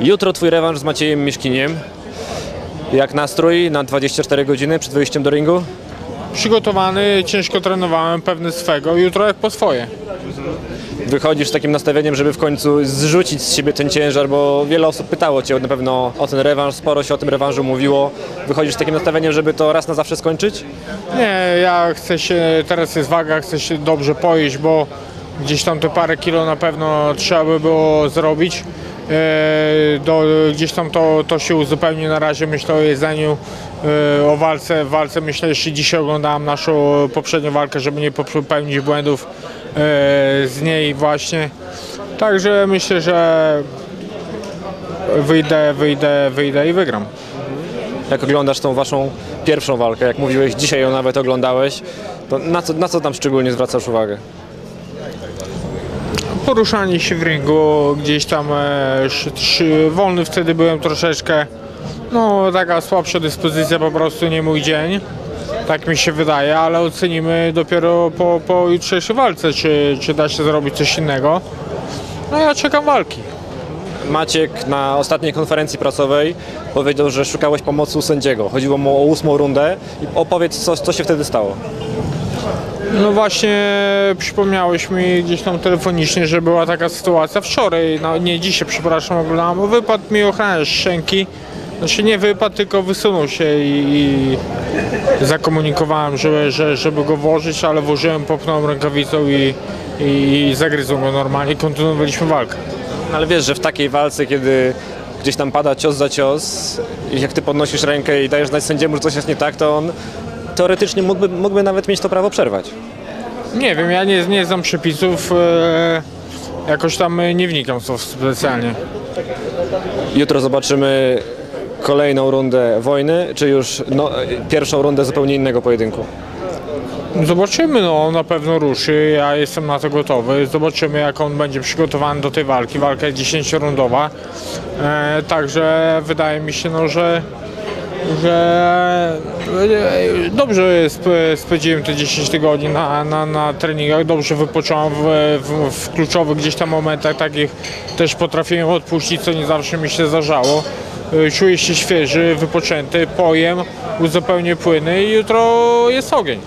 Jutro twój rewanż z Maciejem Mieszkiniem. Jak nastrój na 24 godziny przed wyjściem do ringu? Przygotowany, ciężko trenowałem, pewny swego, jutro jak po swoje. Wychodzisz z takim nastawieniem, żeby w końcu zrzucić z siebie ten ciężar, bo wiele osób pytało cię na pewno o ten rewanż, sporo się o tym rewanżu mówiło. Wychodzisz z takim nastawieniem, żeby to raz na zawsze skończyć? Nie, ja chcę się, teraz jest waga, chcę się dobrze pojeść, bo gdzieś tam te parę kilo na pewno trzeba by było zrobić. E, Do, gdzieś tam to, to się uzupełni na razie, myślę o jedzeniu, e, o walce. Walce myślę, jeszcze dzisiaj oglądałem naszą poprzednią walkę, żeby nie popełnić błędów e, z niej właśnie. Także myślę, że wyjdę, wyjdę, wyjdę i wygram. Jak oglądasz tą waszą pierwszą walkę, jak mówiłeś, dzisiaj ją nawet oglądałeś, to na co, na co tam szczególnie zwracasz uwagę? Poruszanie się w ringu, gdzieś tam e, wolny wtedy byłem troszeczkę, no taka słabsza dyspozycja, po prostu nie mój dzień, tak mi się wydaje, ale ocenimy dopiero po, po jutrzejszej walce, czy, czy da się zrobić coś innego. No ja czekam walki. Maciek na ostatniej konferencji prasowej powiedział, że szukałeś pomocy u sędziego. Chodziło mu o ósmą rundę. Opowiedz, co, co się wtedy stało. No właśnie przypomniałeś mi gdzieś tam telefonicznie, że była taka sytuacja wczoraj, no nie dzisiaj, przepraszam, oglądałem, wypadł mi ochroniarz szczęki. Znaczy nie wypadł, tylko wysunął się i, i zakomunikowałem, żeby, że, żeby go włożyć, ale włożyłem, popchnąłem rękawicą i, i, i zagryzł go normalnie kontynuowaliśmy walkę. Ale wiesz, że w takiej walce, kiedy gdzieś tam pada cios za cios, i jak ty podnosisz rękę i dajesz znać sędziemu, że coś jest nie tak, to on teoretycznie mógłby, mógłby nawet mieć to prawo przerwać. Nie wiem, ja nie, nie znam przepisów, e, jakoś tam e, nie wnikam w to specjalnie. Jutro zobaczymy kolejną rundę wojny, czy już no, pierwszą rundę zupełnie innego pojedynku. Zobaczymy, no on na pewno ruszy, ja jestem na to gotowy. Zobaczymy jak on będzie przygotowany do tej walki. Walka jest 10-rundowa. E, także wydaje mi się, no, że, że e, dobrze sp spędziłem te 10 tygodni na, na, na treningach, dobrze wypocząłem w, w, w kluczowych gdzieś tam momentach takich też potrafiłem odpuścić, co nie zawsze mi się zdarzało. E, Czuję się świeży, wypoczęty, pojem, uzupełnię płyny i jutro jest ogień.